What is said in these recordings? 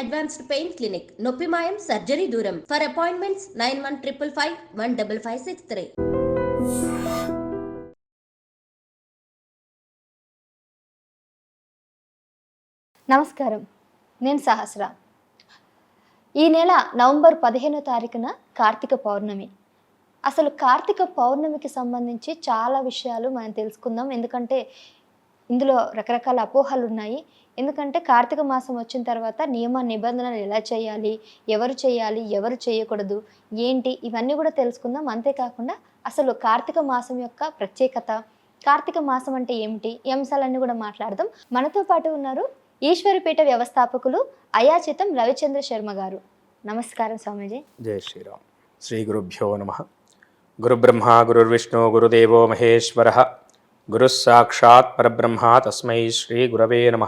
Advanced pain clinic నొప్పి మాయం surgery దూరం. For appointments nine one triple five one double five six three. నమస్కారం. నేను సహస్ర. ఈ నెల నవంబర్ పదిహేనో తారీఖున కార్తీక పౌర్ణమి. అసలు కార్తీక పౌర్ణమికి సంబంధించి చాలా విషయాలు మనం తెలుసుకుందాం. ఎందుకంటే ఇందులో రకరకాల అపోహలు ఉన్నాయి ఎందుకంటే కార్తీక మాసం వచ్చిన తర్వాత నియమ నిబంధనలు ఎలా చేయాలి ఎవరు చేయాలి ఎవరు చేయకూడదు ఏంటి ఇవన్నీ కూడా తెలుసుకుందాం. అంతేకాకుండా అసలు కార్తీక మాసం యొక్క ప్రత్యేకత కార్తీక మాసం అంటే ఏమిటి ఈ అంశాలన్నీ కూడా మాట్లాడదాం. మనతో పాటు ఉన్నారు ఈశ్వరిపేట వ్యవస్థాపకులు అయాచితం రవిచంద్ర శర్మ గారు. నమస్కారం స్వామీజీ. జై శ్రీరామ్. శ్రీ గురుభ్యో నమ. గురుబ్రహ్మ గురుర్విష్ణు గురుదేవో మహేశ్వర. గురుస్సాక్షాత్ పరబ్రహ్మ తస్మై శ్రీ గురవే నమ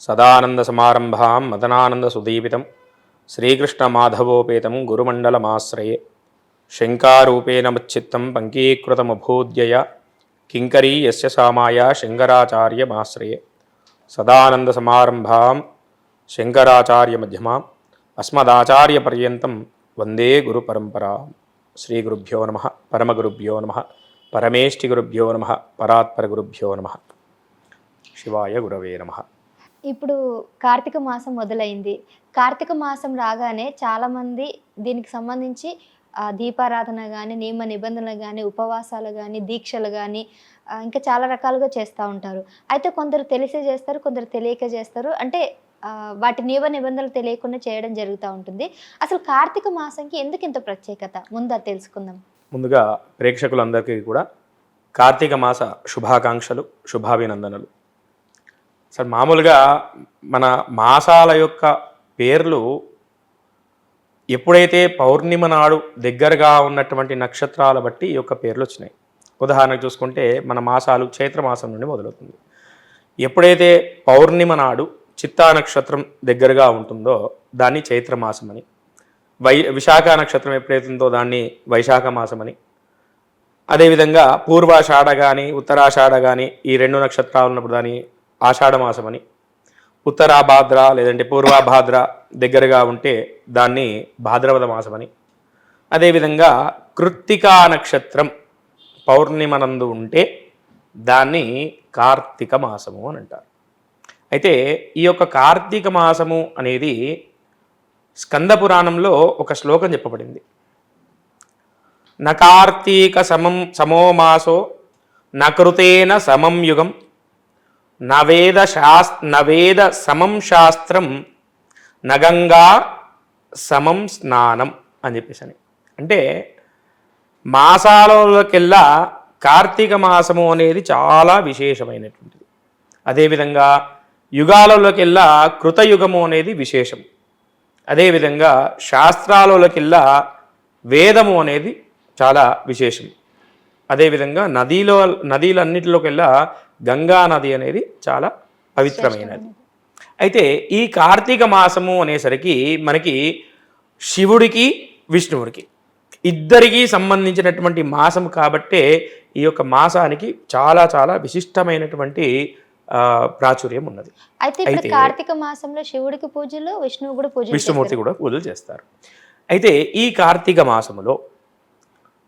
సదానందసమారంభాం మదనానందసుదీపితం శ్రీకృష్ణమాధవోపేతం గురుమండలమాశ్రయే శంకారూపేణ ముచ్చిత్తం పంకీకృతమభూద్యయ కింకరీ యస్య సామాయ శంకరాచార్యమాశ్రయే సదానందసమారంభాం శంకరాచార్యమధ్యమాం అస్మదాచార్యపర్యంతం వందే గురుపరంపరా శ్రీగురుభ్యో నమ పరమగురుభ్యో నమ పరమేష్టిగురుభ్యో నమ పరాత్పరగురుభ్యో నమ. శివాయ గురవే నమ. ఇప్పుడు కార్తీక మాసం మొదలైంది. కార్తీక మాసం రాగానే చాలామంది దీనికి సంబంధించి దీపారాధన కానీ నియమ నిబంధనలు కానీ ఉపవాసాలు కానీ దీక్షలు కానీ ఇంకా చాలా రకాలుగా చేస్తూ ఉంటారు. అయితే కొందరు తెలిసే చేస్తారు కొందరు తెలియక చేస్తారు. అంటే వాటి నియమ నిబంధనలు తెలియకుండా చేయడం జరుగుతూ ఉంటుంది. అసలు కార్తీక మాసంకి ఎందుకు ఇంత ప్రత్యేకత? ముందు తెలుసుకుందాం. ముందుగా ప్రేక్షకులందరికీ కూడా కార్తీక మాస శుభాకాంక్షలు శుభాభినందనలు. సార్ మామూలుగా మన మాసాల యొక్క పేర్లు ఎప్పుడైతే పౌర్ణిమ నాడు దగ్గరగా ఉన్నటువంటి నక్షత్రాల బట్టి ఈ యొక్క పేర్లు వచ్చినాయి. ఉదాహరణకు చూసుకుంటే మన మాసాలు చైత్ర మాసం నుండి మొదలవుతుంది. ఎప్పుడైతే పౌర్ణిమ నాడు చిత్తా నక్షత్రం దగ్గరగా ఉంటుందో దాన్ని చైత్ర మాసం అని వై విశాఖ నక్షత్రం ఎప్పుడైతుందో దాన్ని వైశాఖ మాసమని. అదేవిధంగా పూర్వాషాఢ కానీ ఉత్తరాషాఢ కానీ ఈ రెండు నక్షత్రాలు ఉన్నప్పుడు దాన్ని ఆషాఢ మాసమని. ఉత్తరాభాద్ర లేదంటే పూర్వాభాద్ర దగ్గరగా ఉంటే దాన్ని భాద్రపద మాసమని. అదేవిధంగా కృత్తికా నక్షత్రం పౌర్ణిమనందు ఉంటే దాన్ని కార్తీక మాసము అని అంటారు. అయితే ఈ యొక్క కార్తీక మాసము అనేది స్కంద పురాణంలో ఒక శ్లోకం చెప్పబడింది. నకార్తీక సమం సమో మాసో నకృతేన సమం యుగం నవేద శాస్ నవేద సమం శాస్త్రం నగంగా సమం స్నానం అని చెప్పేసి అంటే మాసాలలోకెల్లా కార్తీక మాసము అనేది చాలా విశేషమైనటువంటిది. అదేవిధంగా యుగాలలోకెల్లా కృతయుగము అనేది విశేషం. అదేవిధంగా శాస్త్రాలలోకెల్లా వేదము అనేది చాలా విశేషం. అదేవిధంగా నదిలో నదీలన్నిటిలోకెల్లా గంగా నది అనేది చాలా పవిత్రమైనది. అయితే ఈ కార్తీక మాసము అనేసరికి మనకి శివుడికి విష్ణువుడికి ఇద్దరికీ సంబంధించినటువంటి మాసం కాబట్టే ఈ యొక్క మాసానికి చాలా చాలా విశిష్టమైనటువంటి ప్రాచుర్యం ఉన్నది. అయితే కార్తీక మాసంలో శివుడికి పూజలు విష్ణువు కూడా పూజలు విష్ణుమూర్తి కూడా పూజలు చేస్తారు. అయితే ఈ కార్తీక మాసములో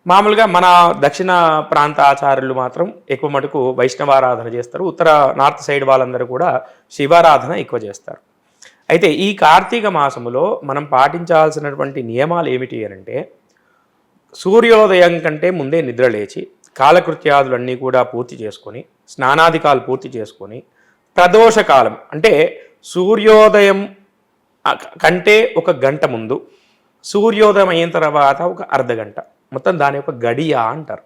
మామూలుగా మన దక్షిణ ప్రాంత ఆచార్యులు మాత్రం ఎక్కువ మటుకు వైష్ణవారాధన చేస్తారు. ఉత్తర నార్త్ సైడ్ వాళ్ళందరూ కూడా శివారాధన ఎక్కువ చేస్తారు. అయితే ఈ కార్తీక మాసములో మనం పాటించాల్సినటువంటి నియమాలు ఏమిటి అంటే సూర్యోదయం కంటే ముందే నిద్ర లేచి కాలకృత్యాదులన్నీ కూడా పూర్తి చేసుకొని స్నానాధికాలు పూర్తి చేసుకొని ప్రదోషకాలం అంటే సూర్యోదయం కంటే ఒక గంట ముందు సూర్యోదయం అయిన తర్వాత ఒక అర్ధ గంట. మొత్తం దాని యొక్క గడియ అంటారు.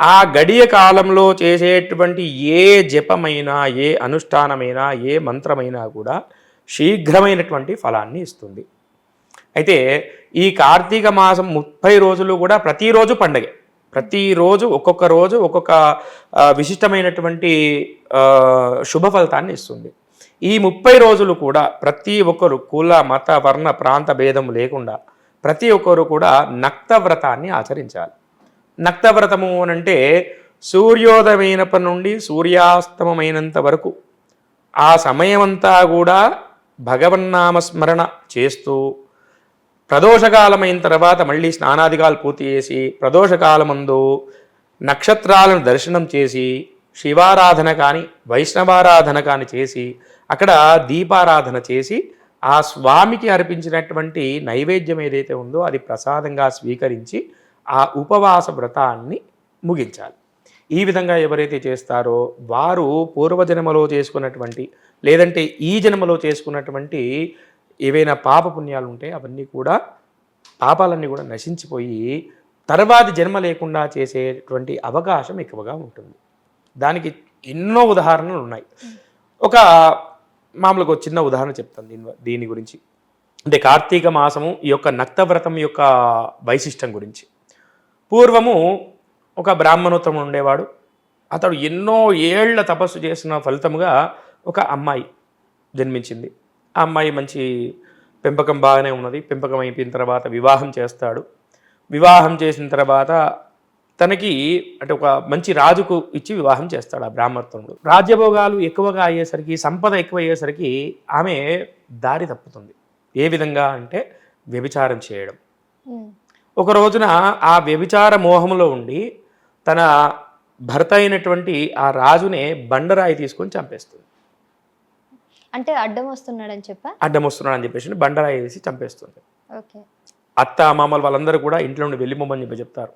ఆ గడియ కాలంలో చేసేటువంటి ఏ జపమైనా ఏ అనుష్ఠానమైనా ఏ మంత్రమైనా కూడా శీఘ్రమైనటువంటి ఫలాన్ని ఇస్తుంది. అయితే ఈ కార్తీక మాసం ముప్పై రోజులు కూడా ప్రతిరోజు పండగే. ప్రతిరోజు ఒక్కొక్క రోజు ఒక్కొక్క విశిష్టమైనటువంటి శుభ ఫలితాన్ని ఇస్తుంది. ఈ ముప్పై రోజులు కూడా ప్రతి ఒక్కరు కుల మత వర్ణ ప్రాంత భేదం లేకుండా ప్రతి ఒక్కరు కూడా నక్త వ్రతాన్ని ఆచరించాలి. నక్త అనంటే సూర్యోదయమైనప్పటి నుండి సూర్యాస్తమమైనంత వరకు ఆ సమయమంతా కూడా భగవన్నామస్మరణ చేస్తూ ప్రదోషకాలమైన తర్వాత మళ్ళీ స్నానాదికాలు పూర్తి చేసి ప్రదోషకాలమందు నక్షత్రాలను దర్శనం చేసి శివారాధన కానీ వైష్ణవారాధన కానీ చేసి అక్కడ దీపారాధన చేసి ఆ స్వామికి అర్పించినటువంటి నైవేద్యం ఏదైతే ఉందో అది ప్రసాదంగా స్వీకరించి ఆ ఉపవాస వ్రతాన్ని ముగించాలి. ఈ విధంగా ఎవరైతే చేస్తారో వారు పూర్వజన్మలో చేసుకున్నటువంటి లేదంటే ఈ జన్మలో చేసుకున్నటువంటి ఏవైనా పాప పుణ్యాలు ఉంటే అవన్నీ కూడా పాపాలన్నీ కూడా నశించిపోయి తర్వాతి జన్మ లేకుండా చేసేటువంటి అవకాశం ఎక్కువగా ఉంటుంది. దానికి ఎన్నో ఉదాహరణలు ఉన్నాయి ఒక మామూలుగా ఒక చిన్న ఉదాహరణ చెప్తాను దీని దీని గురించి. అంటే కార్తీక మాసము ఈ యొక్క నక్తవ్రతం యొక్క వైశిష్టం గురించి. పూర్వము ఒక బ్రాహ్మణోత్తముడు ఉండేవాడు. అతడు ఎన్నో ఏళ్ళ తపస్సు చేసిన ఫలితముగా ఒక అమ్మాయి జన్మించింది. ఆ అమ్మాయి మంచి పెంపకం బాగానే ఉన్నది. పెంపకం అయిపోయిన తర్వాత వివాహం చేస్తాడు. వివాహం చేసిన తర్వాత తనకి అంటే ఒక మంచి రాజుకు ఇచ్చి వివాహం చేస్తాడు ఆ బ్రాహ్మణోత్తముడు రాజ్యభోగాలు ఎక్కువగా అయ్యేసరికి సంపద ఎక్కువ అయ్యేసరికి ఆమె దారి తప్పుతుంది. ఏ విధంగా అంటే వ్యభిచారం చేయడం. ఒక రోజున ఆ వ్యభిచార మోహంలో ఉండి తన భర్త అయినటువంటి ఆ రాజునే బండరాయి తీసుకొని చంపేస్తుంది. అంటే అడ్డం వస్తున్నాడని చెప్పా? అడ్డం వస్తున్నాడని చెప్పేసి బండరాయి వేసి చంపేస్తుంది. ఓకే. అత్త మామలు వాళ్ళందరూ కూడా ఇంట్లో నుండి వెళ్ళిపోమని చెప్పి చెప్తారు.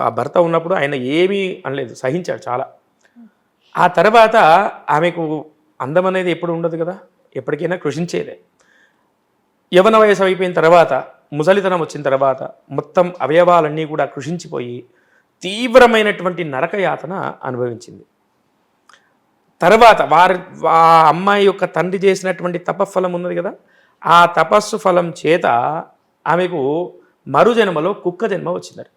ఆ భర్త ఉన్నప్పుడు ఆయన ఏమీ అనలేదు సహించాడు చాలా. ఆ తర్వాత ఆమెకు అందం అనేది ఎప్పుడు ఉండదు కదా? ఎప్పటికైనా కృషించేదే. యవన వయసు అయిపోయిన తర్వాత ముసలితనం వచ్చిన తర్వాత మొత్తం అవయవాలన్నీ కూడా కృషించిపోయి తీవ్రమైనటువంటి నరకయాతన అనుభవించింది. తర్వాత వారి ఆ అమ్మాయి యొక్క తండ్రి చేసినటువంటి తపఫలం ఉన్నది కదా ఆ తపస్సు ఫలం చేత ఆమెకు మరు జన్మలో కుక్క జన్మ వచ్చిందట.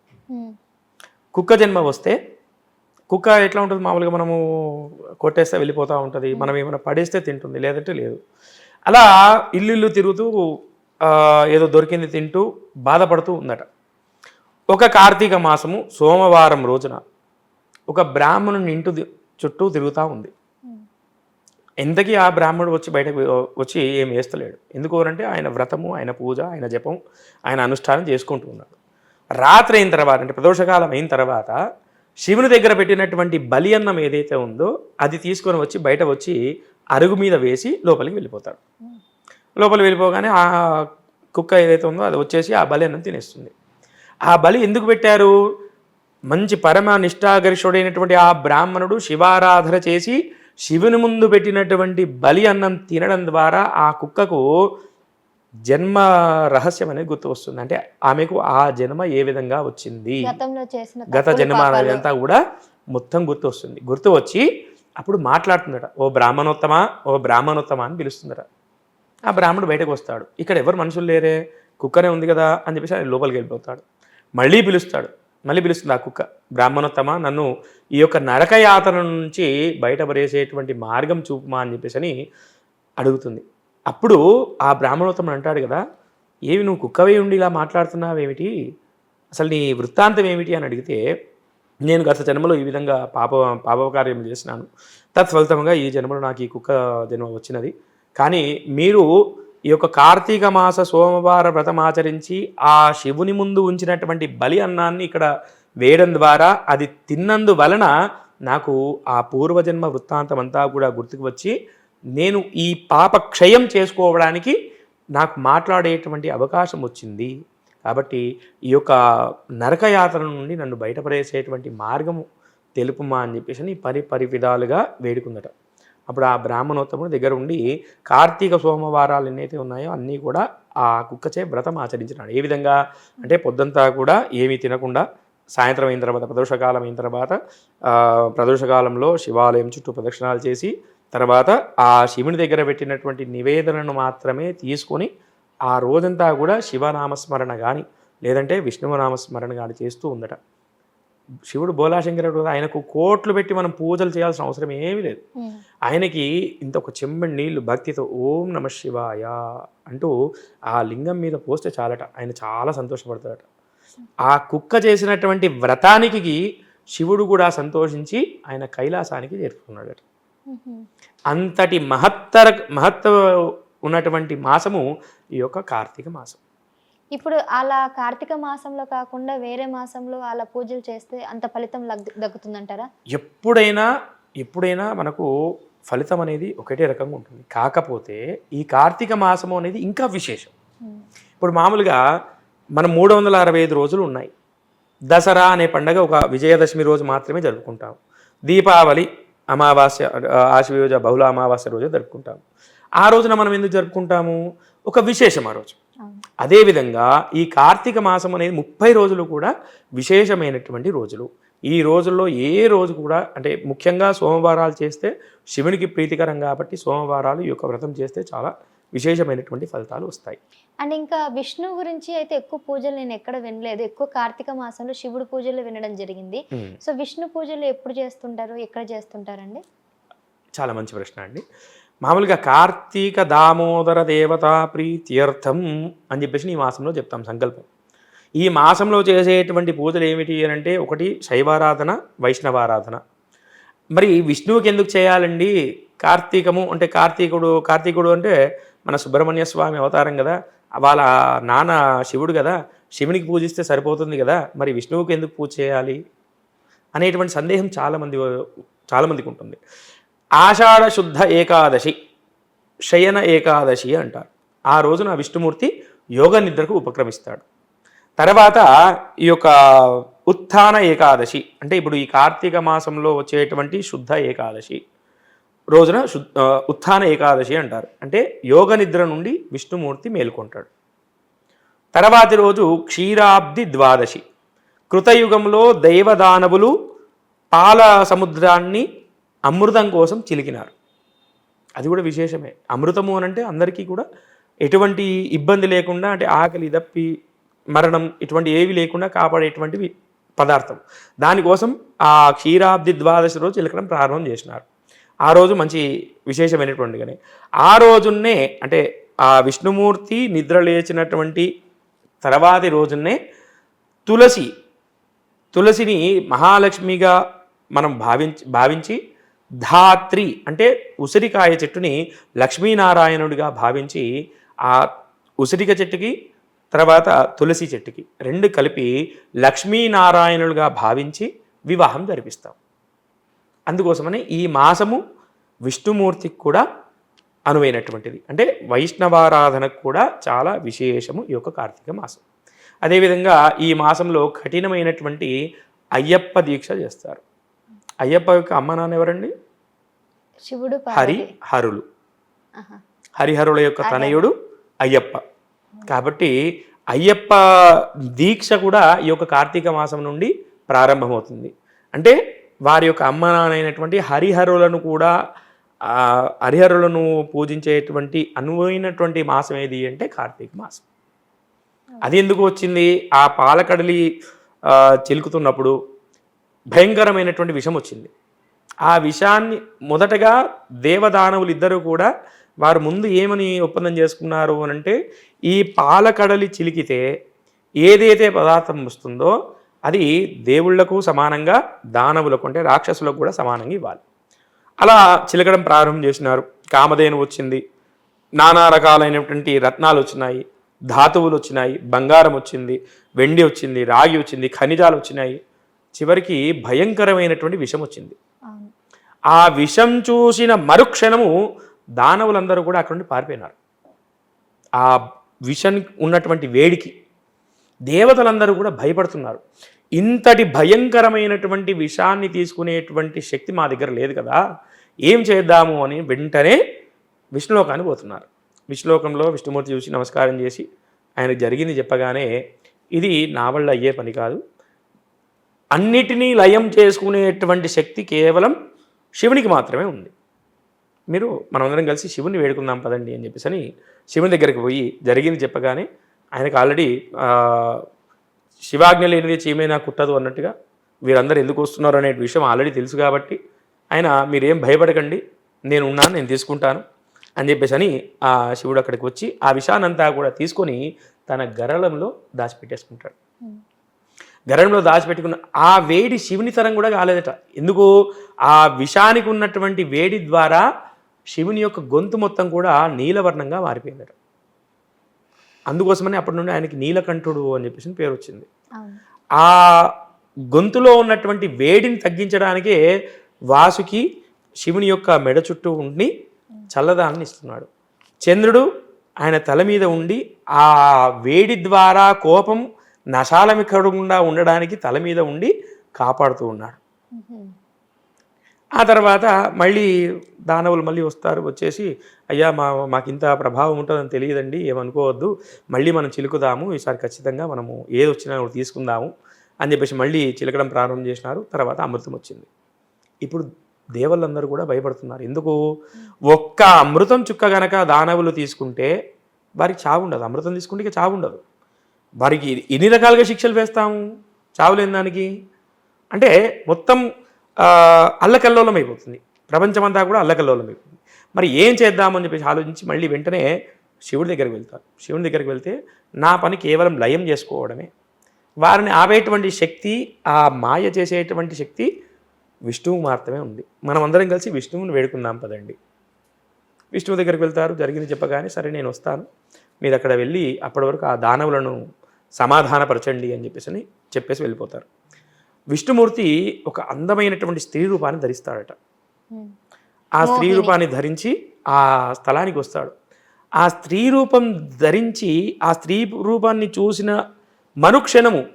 కుక్క జన్మ వస్తే కుక్క ఎట్లా ఉంటుంది మామూలుగా మనము కొట్టేస్తే వెళ్ళిపోతూ ఉంటుంది మనం ఏమైనా పడేస్తే తింటుంది లేదంటే లేదు. అలా ఇల్లు ఇల్లు తిరుగుతూ ఏదో దొరికింది తింటూ బాధపడుతూ ఉందట. ఒక కార్తీక మాసము సోమవారం రోజున ఒక బ్రాహ్మణుని ఇంటి చుట్టూ తిరుగుతూ ఉంది. ఎంతకీ ఆ బ్రాహ్మణుడు వచ్చి బయటకు వచ్చి ఏం వేస్తలేడు ఎందుకోరంటే ఆయన వ్రతము ఆయన పూజ ఆయన జపం ఆయన అనుష్ఠానం చేసుకుంటూ ఉన్నాడు. రాత్రి అయిన తర్వాత అంటే ప్రదోషకాలం అయిన తర్వాత శివుని దగ్గర పెట్టినటువంటి బలి అన్నం ఏదైతే ఉందో అది తీసుకొని వచ్చి బయట వచ్చి అరుగు మీద వేసి లోపలికి వెళ్ళిపోతాడు. లోపలికి వెళ్ళిపోగానే ఆ కుక్క ఏదైతే ఉందో అది వచ్చేసి ఆ బలి అన్నం తినేస్తుంది. ఆ బలి ఎందుకు పెట్టారు? మంచి పరమ నిష్ఠాగరిషుడైనటువంటి ఆ బ్రాహ్మణుడు శివారాధన చేసి శివుని ముందు పెట్టినటువంటి బలి అన్నం తినడం ద్వారా ఆ కుక్కకు జన్మ రహస్యం అనేది గుర్తు వస్తుంది. అంటే ఆమెకు ఆ జన్మ ఏ విధంగా వచ్చింది? గత జన్మ అంతా కూడా మొత్తం గుర్తు వస్తుంది. గుర్తు వచ్చి అప్పుడు మాట్లాడుతుందట ఓ బ్రాహ్మణోత్తమ ఓ బ్రాహ్మణోత్తమ అని పిలుస్తుందట. ఆ బ్రాహ్మణుడు బయటకు వస్తాడు. ఇక్కడ ఎవరు మనుషులు లేరే? కుక్కనే ఉంది కదా అని చెప్పేసి ఆయన లోపలికి వెళ్ళిపోతాడు. మళ్ళీ పిలుస్తాడు. మళ్ళీ పిలుస్తుంది ఆ కుక్క. బ్రాహ్మణోత్తమ నన్ను ఈ యొక్క నరకయాతన నుంచి బయటపడేసేటువంటి మార్గం చూపుమా అని చెప్పేసి అని అడుగుతుంది. అప్పుడు ఆ బ్రాహ్మణోత్తముడు అంటాడు కదా ఏవి నువ్వు కుక్కవే ఉండి ఇలా మాట్లాడుతున్నావేమిటి? అసలు నీ వృత్తాంతం ఏమిటి? అని అడిగితే నేను గత జన్మలో ఈ విధంగా పాప పాపకార్యం చేసినాను. తత్ఫలితంగా ఈ జన్మలో నాకు ఈ కుక్క జన్మ వచ్చినది. కానీ మీరు ఈ యొక్క కార్తీక మాస సోమవార వ్రతం ఆచరించి ఆ శివుని ముందు ఉంచినటువంటి బలి అన్నాన్ని ఇక్కడ వేయడం ద్వారా అది తిన్నందు వలన నాకు ఆ పూర్వజన్మ వృత్తాంతం అంతా కూడా గుర్తుకు వచ్చి నేను ఈ పాప క్షయం చేసుకోవడానికి నాకు మాట్లాడేటువంటి అవకాశం వచ్చింది. కాబట్టి ఈ యొక్క నరకయాత్ర నుండి నన్ను బయటపడేసేటువంటి మార్గము తెలుపుమా అని చెప్పేసి పరి పరి విధాలుగా వేడుకుందట. అప్పుడు ఆ బ్రాహ్మణోత్తముడు దగ్గర ఉండి కార్తీక సోమవారాలు ఎన్నైతే ఉన్నాయో అన్నీ కూడా ఆ కుక్కచే వ్రతం ఆచరించినాడు. ఏ విధంగా? అంటే పొద్దంతా కూడా ఏమీ తినకుండా సాయంత్రం అయిన తర్వాత ప్రదోషకాలం అయిన తర్వాత ప్రదోషకాలంలో శివాలయం చుట్టూ ప్రదక్షిణాలు చేసి తర్వాత ఆ శివుని దగ్గర పెట్టినటువంటి నివేదనను మాత్రమే తీసుకొని ఆ రోజంతా కూడా శివనామస్మరణ కానీ లేదంటే విష్ణువు నామస్మరణ కానీ చేస్తూ ఉందట. శివుడు బోలాశంకరుడు కదా ఆయనకు కోట్లు పెట్టి మనం పూజలు చేయాల్సిన అవసరం ఏమీ లేదు. ఆయనకి ఇంత ఒక చెంబడి నీళ్ళు భక్తితో ఓం నమ శివాయ అంటూ ఆ లింగం మీద పోస్తే చాలట. ఆయన చాలా సంతోషపడతాడట. ఆ కుక్క చేసినటువంటి వ్రతానికి శివుడు కూడా సంతోషించి ఆయన కైలాసానికి చేరుకున్నాడట. అంతటి మహత్తర మహత్వ ఉన్నటువంటి మాసము ఈ యొక్క కార్తీక మాసం. ఇప్పుడు అలా కార్తీక మాసంలో కాకుండా వేరే మాసంలో అలా పూజలు చేస్తే అంత ఫలితం దక్కుతుందంటారా? ఎప్పుడైనా ఎప్పుడైనా మనకు ఫలితం అనేది ఒకటే రకంగా ఉంటుంది. కాకపోతే ఈ కార్తీక మాసము అనేది ఇంకా విశేషం. ఇప్పుడు మామూలుగా మనం మూడు వందల అరవై ఐదు రోజులు ఉన్నాయి. దసరా అనే పండగ ఒక విజయదశమి రోజు మాత్రమే జరుపుకుంటాం. దీపావళి అమావాస్య ఆ, ఆశ్వయుజ బహుళ అమావాస్య రోజు జరుపుకుంటాం. ఆ రోజున మనం ఎందుకు జరుపుకుంటాము? ఒక విశేషం ఆ రోజు. అదేవిధంగా ఈ కార్తీక మాసం అనేది ముప్పై రోజులు కూడా విశేషమైనటువంటి రోజులు. ఈ రోజుల్లో ఏ రోజు కూడా అంటే ముఖ్యంగా సోమవారాలు చేస్తే శివునికి ప్రీతికరం కాబట్టి సోమవారాలు ఈ యొక్క వ్రతం చేస్తే చాలా విశేషమైనటువంటి ఫలితాలు వస్తాయి. అండ్ ఇంకా విష్ణు గురించి అయితే ఎక్కువ పూజలు నేను ఎక్కడ వినలేదు. ఎక్కువ కార్తీక మాసంలో శివుడు పూజలు వినడం జరిగింది. సో విష్ణు పూజలు ఎప్పుడు చేస్తుంటారు? ఎక్కడ చేస్తుంటారండి? చాలా మంచి ప్రశ్న అండి. మామూలుగా కార్తీక దామోదర దేవతా ప్రీత్యర్థం అని చెప్పేసి ఈ మాసంలో చెప్తాం సంకల్పం. ఈ మాసంలో చేసేటువంటి పూజలు ఏమిటి అని అంటే ఒకటి శైవారాధన వైష్ణవారాధన. మరి విష్ణువుకి ఎందుకు చేయాలండి? కార్తీకము అంటే కార్తీకుడు కార్తీకుడు అంటే మన సుబ్రహ్మణ్య స్వామి అవతారం కదా. వాళ్ళ నాన్న శివుడు కదా. శివునికి పూజిస్తే సరిపోతుంది కదా. మరి విష్ణువుకి ఎందుకు పూజ చేయాలి? అనేటువంటి సందేహం చాలామంది చాలామందికి ఉంటుంది. ఆషాఢ శుద్ధ ఏకాదశి శయన ఏకాదశి అంటారు. ఆ రోజున విష్ణుమూర్తి యోగ నిద్రకు ఉపక్రమిస్తాడు. తర్వాత ఈ యొక్క ఉత్థాన ఏకాదశి అంటే ఇప్పుడు ఈ కార్తీక మాసంలో వచ్చేటువంటి శుద్ధ ఏకాదశి రోజున శుద్ధ ఉత్థాన ఏకాదశి అంటారు. అంటే యోగ నిద్ర నుండి విష్ణుమూర్తి మేల్కొంటాడు. తర్వాతి రోజు క్షీరాబ్ది ద్వాదశి. కృతయుగంలో దైవదానవులు పాల సముద్రాన్ని అమృతం కోసం చిలికినారు. అది కూడా విశేషమే. అమృతము అని అంటే అందరికీ కూడా ఎటువంటి ఇబ్బంది లేకుండా అంటే ఆకలి దప్పి మరణం ఇటువంటి ఏవి లేకుండా కాపాడేటువంటివి పదార్థం. దానికోసం ఆ క్షీరాబ్ది ద్వాదశి రోజు చిలకడం ప్రారంభం చేసినారు. ఆ రోజు మంచి విశేషమైనటువంటిగానే. ఆ రోజున్నే అంటే ఆ విష్ణుమూర్తి నిద్ర లేచినటువంటి తర్వాతి రోజున్నే తులసి తులసిని మహాలక్ష్మిగా మనం భావించి భావించి ధాత్రి అంటే ఉసిరికాయ చెట్టుని లక్ష్మీనారాయణుడిగా భావించి ఆ ఉసిరిక చెట్టుకి తర్వాత తులసి చెట్టుకి రెండు కలిపి లక్ష్మీనారాయణులుగా భావించి వివాహం జరిపిస్తాం. అందుకోసమని ఈ మాసము విష్ణుమూర్తికి కూడా అనువైనటువంటిది. అంటే వైష్ణవారాధనకు కూడా చాలా విశేషము ఈ యొక్క కార్తీక మాసం. అదేవిధంగా ఈ మాసంలో కఠినమైనటువంటి అయ్యప్ప దీక్ష చేస్తారు. అయ్యప్ప యొక్క అమ్మ నాన్న ఎవరండి? శివుడు హరి. హరులు. హరిహరుల యొక్క తనయుడు అయ్యప్ప. కాబట్టి అయ్యప్ప దీక్ష కూడా ఈ యొక్క కార్తీక మాసం నుండి ప్రారంభమవుతుంది. అంటే వారి యొక్క అమ్మ నాన్నైనటువంటి హరిహరులను కూడా హరిహరులను పూజించేటువంటి అనువైనటువంటి మాసం ఏది అంటే కార్తీక మాసం. అది ఎందుకు వచ్చింది? ఆ పాలకడలి చిలుకుతున్నప్పుడు భయంకరమైనటువంటి విషం వచ్చింది. ఆ విషాన్ని మొదటగా దేవదానవులు ఇద్దరు కూడా వారు ముందు ఏమని ఒప్పందం చేసుకున్నారు అని అంటే ఈ పాలకడలి చిలికితే ఏదైతే పదార్థం వస్తుందో అది దేవుళ్ళకు సమానంగా దానవులకు అంటే రాక్షసులకు కూడా సమానంగా ఇవ్వాలి. అలా చిలకడం ప్రారంభం చేసినారు. కామధేను వచ్చింది. నానా రకాలైనటువంటి రత్నాలు వచ్చినాయి. ధాతువులు వచ్చినాయి. బంగారం వచ్చింది. వెండి వచ్చింది. రాగి వచ్చింది. ఖనిజాలు వచ్చినాయి. చివరికి భయంకరమైనటువంటి విషం వచ్చింది. ఆ విషం చూసిన మరుక్షణము దానవులందరూ కూడా అక్కడి నుండి పారిపోయినారు. ఆ విషం ఉన్నటువంటి వేడికి దేవతలందరూ కూడా భయపడుతున్నారు. ఇంతటి భయంకరమైనటువంటి విషాన్ని తీసుకునేటువంటి శక్తి మా దగ్గర లేదు కదా ఏం చేద్దాము అని వెంటనే విష్ణులోకానికి పోతున్నారు. విష్ణులోకంలో విష్ణుమూర్తి చూసి నమస్కారం చేసి ఆయనకు జరిగింది చెప్పగానే ఇది నా వల్ల అయ్యే పని కాదు అన్నిటినీ లయం చేసుకునేటువంటి శక్తి కేవలం శివునికి మాత్రమే ఉంది. మీరు మనమందరం కలిసి శివుని వేడుకుందాం పదండి అని చెప్పేసి అని శివుని దగ్గరికి పోయి జరిగింది చెప్పగానే ఆయనకు ఆల్రెడీ శివాజ్ఞ లేనిది చీమైనా కుట్టదు అన్నట్టుగా వీరందరూ ఎందుకు వస్తున్నారు అనే విషయం ఆల్రెడీ తెలుసు కాబట్టి ఆయన మీరేం భయపడకండి నేను ఉన్నాను నేను తీసుకుంటాను అని చెప్పేసి అని ఆ శివుడు అక్కడికి వచ్చి ఆ విషయాన్నంతా కూడా తీసుకొని తన గరళంలో దాచిపెట్టేసుకుంటాడు. గరంలో దాచిపెట్టుకున్న ఆ వేడి శివుని తరం కూడా కాలేదట. ఎందుకు? ఆ విషానికి ఉన్నటువంటి వేడి ద్వారా శివుని యొక్క గొంతు మొత్తం కూడా నీలవర్ణంగా మారిపోయిందట. అందుకోసమని అప్పటి నుండి ఆయనకి నీలకంఠుడు అని చెప్పేసి పేరు వచ్చింది ఆ గొంతులో ఉన్నటువంటి వేడిని తగ్గించడానికే వాసుకి శివుని యొక్క మెడ చుట్టూ ఉండి చల్లదాన్ని ఇస్తున్నాడు. చంద్రుడు ఆయన తల మీద ఉండి ఆ వేడి ద్వారా కోపం నశాలమికకుండా ఉండడానికి తల మీద ఉండి కాపాడుతూ ఉన్నాడు. ఆ తర్వాత మళ్ళీ దానవులు మళ్ళీ వస్తారు వచ్చేసి అయ్యా మా మాకు ఇంత ప్రభావం ఉంటుందని తెలియదండి ఏమనుకోవద్దు మళ్ళీ మనం చిలుకుదాము ఈసారి ఖచ్చితంగా మనము ఏది వచ్చినా ఒకటి తీసుకుందాము అని చెప్పేసి మళ్ళీ చిలకడం ప్రారంభం చేసినారు తర్వాత అమృతం వచ్చింది. ఇప్పుడు దేవలందరూ కూడా భయపడుతున్నారు ఎందుకు? ఒక్క అమృతం చుక్క గనక దానవులు తీసుకుంటే వారికి చావు ఉండదు అమృతం తీసుకుంటే ఇక చావు ఉండదు వారికి ఎన్ని రకాలుగా శిక్షలు వేస్తాము చావులేని దానికి? అంటే మొత్తం అల్లకల్లోలం అయిపోతుంది ప్రపంచమంతా కూడా అల్లకల్లోలం అయిపోతుంది మరి ఏం చేద్దామని చెప్పేసి ఆలోచించి మళ్ళీ వెంటనే శివుడి దగ్గరికి వెళ్తారు. శివుడి దగ్గరికి వెళ్తే నా పని కేవలం లయం చేసుకోవడమే. వారిని ఆపేటువంటి శక్తి ఆ మాయ చేసేటువంటి శక్తి విష్ణువు మాత్రమే ఉంది. మనం అందరం కలిసి విష్ణువుని వేడుకుందాం పదండి. విష్ణువు దగ్గరికి వెళ్తారు. జరిగింది చెప్పగానే సరే నేను వస్తాను. మీరు అక్కడ వెళ్ళి అప్పటి వరకు ఆ దానవులను సమాధానపరచండి అని చెప్పేసి అని చెప్పేసి వెళ్ళిపోతారు. విష్ణుమూర్తి ఒక అందమైనటువంటి స్త్రీ రూపాన్ని ధరిస్తాడట. ఆ స్త్రీ రూపాన్ని ధరించి ఆ స్థలానికి వస్తాడు. ఆ స్త్రీ రూపం ధరించి ఆ స్త్రీ రూపాన్ని చూసిన మరుక్షణము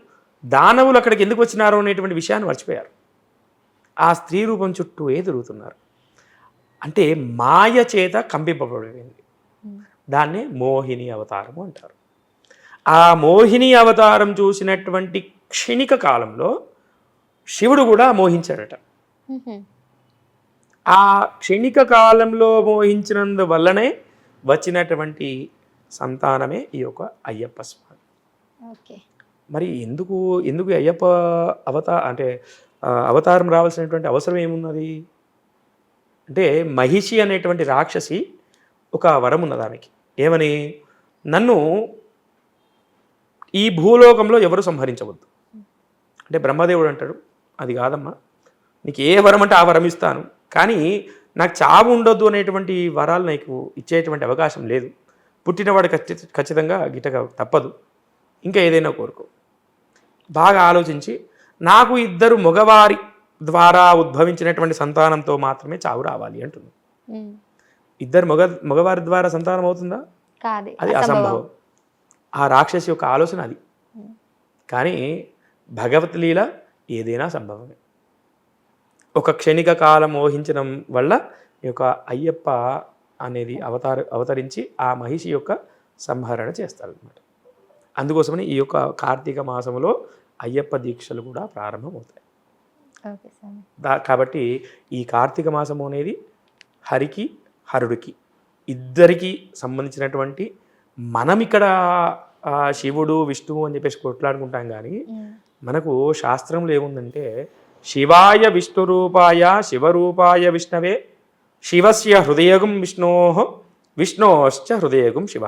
దానవులు అక్కడికి ఎందుకు వచ్చినారో అనేటువంటి విషయాన్ని మర్చిపోయారు. ఆ స్త్రీ రూపం చుట్టూ ఏ తిరుగుతున్నారు. అంటే మాయ చేత కంపింపబడింది. దాన్నే మోహిని అవతారము అంటారు. ఆ మోహిని అవతారం చూసినటువంటి క్షణిక కాలంలో శివుడు కూడా మోహించాడట. ఆ క్షణిక కాలంలో మోహించినందువల్లనే వచ్చినటువంటి సంతానమే ఈ యొక్క అయ్యప్ప స్వామి. ఓకే. మరి ఎందుకు ఎందుకు అయ్యప్ప అవతా అంటే అవతారం రావాల్సినటువంటి అవసరం ఏమున్నది? అంటే మహిషి అనేటువంటి రాక్షసి ఒక వరం ఉన్నది ఆమెకి ఏమని? నన్ను ఈ భూలోకంలో ఎవరు సంహరించవద్దు. అంటే బ్రహ్మదేవుడు అంటాడు అది కాదమ్మా నీకు ఏ వరం అంటే ఆ వరం ఇస్తాను. కానీ నాకు చావు ఉండొద్దు అనేటువంటి వరాలు నీకు ఇచ్చేటువంటి అవకాశం లేదు. పుట్టినవాడు ఖచ్చి ఖచ్చితంగా గిటక తప్పదు. ఇంకా ఏదైనా కోరుకో. బాగా ఆలోచించి నాకు ఇద్దరు మగవారి ద్వారా ఉద్భవించినటువంటి సంతానంతో మాత్రమే చావు రావాలి అంటుంది. ఇద్దరు మగ మగవారి ద్వారా సంతానం అవుతుందా? కాదు అది అసంభవం. ఆ రాక్షసి యొక్క ఆలోచన అది. కానీ భగవత్ లీల ఏదైనా సంభవమే. ఒక క్షణిక కాలం మోహించడం వల్ల ఈ యొక్క అయ్యప్ప అనేది అవతార అవతరించి ఆ మహిషి యొక్క సంహరణ చేస్తారనమాట అందుకోసమని ఈ యొక్క కార్తీక మాసంలో అయ్యప్ప దీక్షలు కూడా ప్రారంభమవుతాయి. కాబట్టి ఈ కార్తీక మాసము అనేది హరికి హరుడికి. ఇద్దరికి సంబంధించినటువంటి మనం ఇక్కడ శివుడు విష్ణువు అని చెప్పేసి కొట్లాడుకుంటాం కానీ. మనకు శాస్త్రంలో ఏముందంటే శివాయ విష్ణురూపాయ శివరూపాయ విష్ణవే శివస్య హృదయగం విష్ణో విష్ణోశ్చ హృదయగం శివ.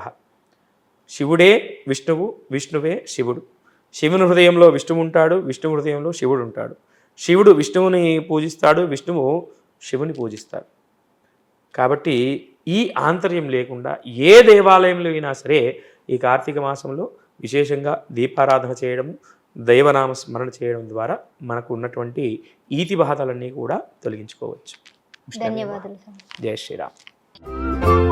శివుడే విష్ణువు విష్ణువే శివుడు. శివుని హృదయంలో విష్ణువు ఉంటాడు విష్ణువు హృదయంలో శివుడు ఉంటాడు. శివుడు విష్ణువుని పూజిస్తాడు విష్ణువు శివుని పూజిస్తాడు. కాబట్టి ఈ ఆంతర్యం లేకుండా ఏ దేవాలయంలో అయినా సరే ఈ కార్తీక మాసంలో విశేషంగా దీపారాధన చేయడము దైవనామ స్మరణ చేయడం ద్వారా మనకు ఉన్నటువంటి ఈతి బాధలన్నీ కూడా తొలగించుకోవచ్చు. ధన్యవాదాలు స్వామి జై శ్రీరామ్.